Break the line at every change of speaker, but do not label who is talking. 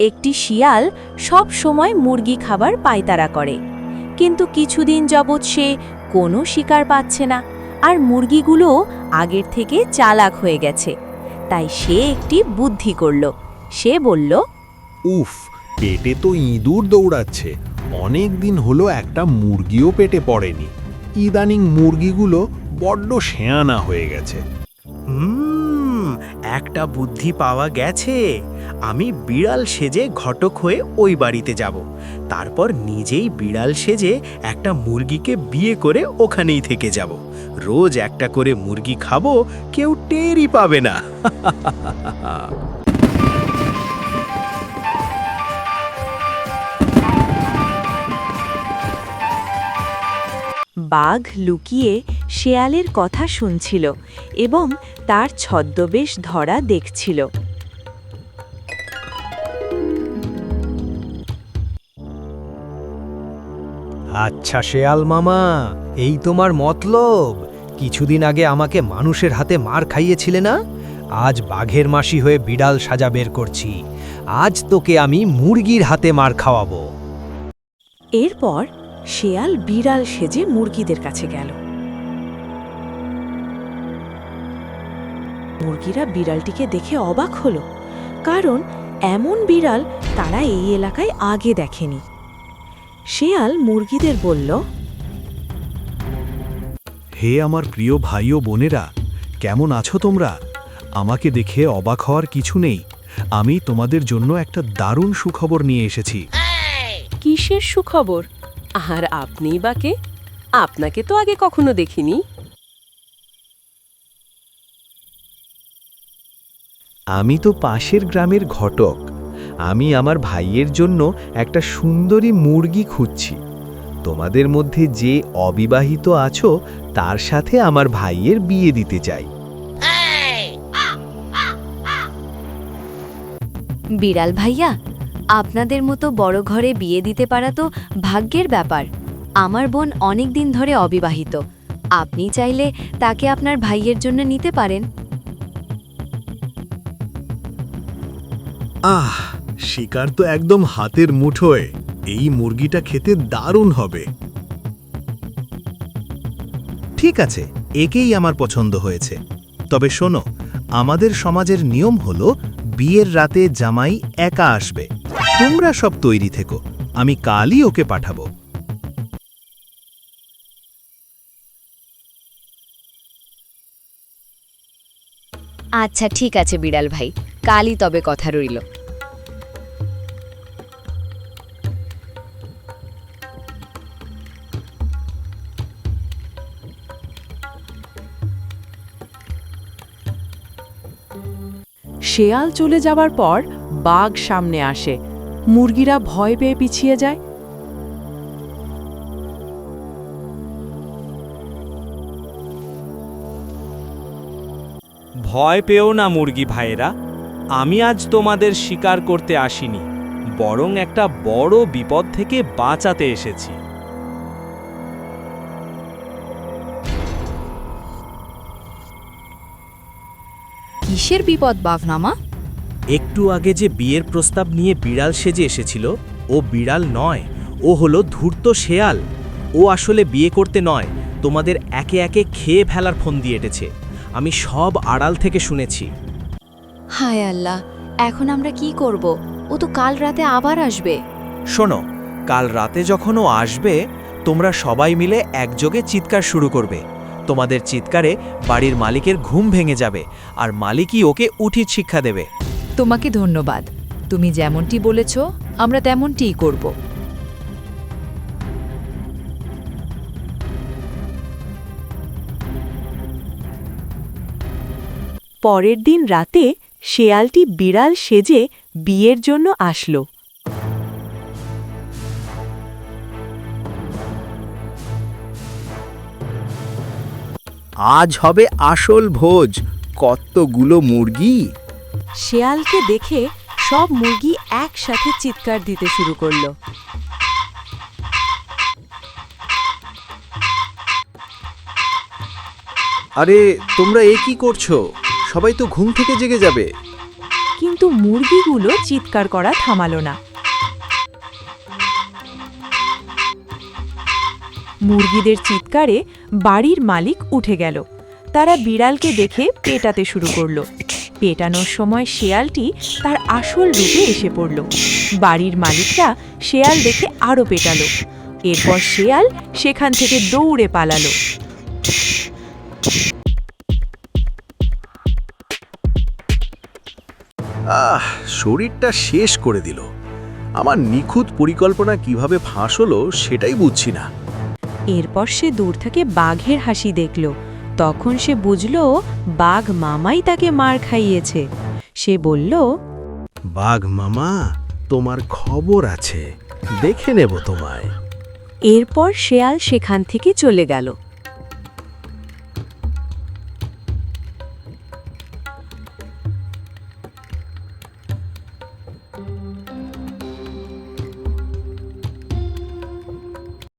একটি শিয়াল সব সময় মুরগি খাবার পায়তারা করে। কিন্তু কিছুদিন যাবৎ সে কোনো শিকার পাচ্ছে না আর মুরগিগুলো আগের থেকে চালাক হয়ে গেছে। তাই সে একটি বুদ্ধি করল। সে বলল
উফ পেটে তো ইঁদুর দৌড়াচ্ছে। অনেক দিন হলো একটা মুরগিও পেটে পড়েনি। ইদানিং মুরগিগুলো বড্ড শেয়ানা হয়ে গেছে।
হুম একটা বুদ্ধি পাওয়া গেছে। আমি বিড়াল সেজে ঘটক হয়ে ওই বাড়িতে যাব। তারপর নিজেই বিড়াল সেজে একটা মুরগিকে বিয়ে করে ওখানেই থেকে যাব। রোজ একটা করে মুরগি খাব, কেউ টেরই পাবে না।
বাঘ লুকিয়ে শেয়ালের কথা শুনছিল এবং তার ছদ্মবেশ ধরা দেখছিল।
আচ্ছা শেয়াল মামা, এই তোমার মতলব। কিছুদিন আগে আমাকে মানুষের হাতে মার খাইয়েছিলে না? আজ বাঘের মাসি হয়ে বিড়াল সাজা বের করছি। আজ তোকে আমি মুরগির হাতে মার খাওয়াবো।
এরপর শেয়াল বিড়াল সেজে মুরগিদের কাছে গেল। মুরগিরা বিড়ালটিকে দেখে অবাক হলো, কারণ এমন বিড়াল তারা এই এলাকায় আগে দেখেনি। শেয়াল মুরগিদের বলল
হে আমার প্রিয় ভাই ও বোনেরা কেমন আছো তোমরা? আমাকে দেখে অবাক হওয়ার কিছু নেই। আমি তোমাদের জন্য একটা দারুণ সুখবর নিয়ে এসেছি।
কিসের সুখবর? আর আপনি বা কে? আপনাকে তো আগে কখনো দেখিনি।
আমি তো পাশের গ্রামের ঘটক। আমি আমার ভাইয়ের জন্য একটা সুন্দরী মুরগি খুঁজছি। তোমাদের মধ্যে যে অবিবাহিত আছো তার সাথে আমার ভাইয়ের বিয়ে দিতে চাই।
বিড়াল ভাইয়া আপনাদের মতো বড় ঘরে বিয়ে দিতে পারা তো ভাগ্যের ব্যাপার। আমার বোন অনেক দিন ধরে অবিবাহিত। আপনি চাইলে তাকে আপনার ভাইয়ের জন্য নিতে পারেন।
আহ শিকার তো একদম হাতের মুঠোয়। এই মুরগিটা খেতে দারুণ হবে।
ঠিক আছে, একেই আমার পছন্দ হয়েছে। তবে শোনো, আমাদের সমাজের নিয়ম হলো, বিয়ের রাতে জামাই একা আসবে। তোমরা সব তৈরি থেকো, আমি কালই ওকে পাঠাবো।
আচ্ছা ঠিক আছে বিড়াল ভাই, কালই তবে কথা রইল।
শেয়াল চলে যাবার পর বাঘ সামনে আসে। মুরগিরা ভয় পেয়ে পিছিয়ে যায়।
ভয় পেও না মুরগি ভাইয়েরা, আমি আজ তোমাদের শিকার করতে আসিনি, বরং একটা বড় বিপদ থেকে বাঁচাতে এসেছি।
কিসের বিপদ বাঘনামা
একটু আগে যে বিয়ের প্রস্তাব নিয়ে বিড়াল সেজে এসেছিল ও বিড়াল নয় ও হলো ধূর্ত শেয়াল। ও আসলে বিয়ে করতে নয় তোমাদের একে একে খেয়ে ফেলার ফোন দিয়ে এটেছে। আমি সব আড়াল থেকে শুনেছি।
হায় আল্লাহ এখন আমরা কি করব? ও তো কাল রাতে আবার আসবে।
শোনো কাল রাতে যখন ও আসবে তোমরা সবাই মিলে একযোগে চিৎকার শুরু করবে। তোমাদের চিৎকারে বাড়ির মালিকের ঘুম ভেঙে যাবে আর মালিকই ওকে উঠিত শিক্ষা দেবে।
তোমাকে ধন্যবাদ। তুমি যেমনটি বলেছ, আমরা তেমনটিই করব।
পরের দিন রাতে শেয়ালটি বিড়াল সেজে বিয়ের জন্য আসলো।
আজ হবে আসল ভোজ। কতগুলো মুরগি?
শেয়ালকে দেখে সব মুরগি একসাথে চিৎকার দিতে শুরু করল।
আরে তোমরা এ কি করছ? সবাই তো ঘুম থেকে জেগে যাবে।
কিন্তু মুরগিগুলো চিৎকার করা থামালো না। মুরগিদের চিৎকারে বাড়ির মালিক উঠে গেল। তারা বিড়ালকে দেখে পেটাতে শুরু করল। পেটানোর সময় শেয়ালটি তার আসল রূপে এসে পড়ল। বাড়ির মালিকরা শেয়াল দেখে আরও পেটালো। এরপর শেয়াল সেখান থেকে দৌড়ে পালালো।
আহ, শরীরটা শেষ করে দিল। আমার নিখুঁত পরিকল্পনা কীভাবে ফাঁস হলো সেটাই বুঝছি না।
এরপর সে দূর থেকে বাঘের হাসি দেখল। তখন সে বুঝল বাঘ মামাই তাকে মার খাইয়েছে। সে বলল
বাঘ মামা তোমার খবর আছে দেখে নেব তোমায়।
এরপর শেয়াল সেখান থেকে চলে গেল।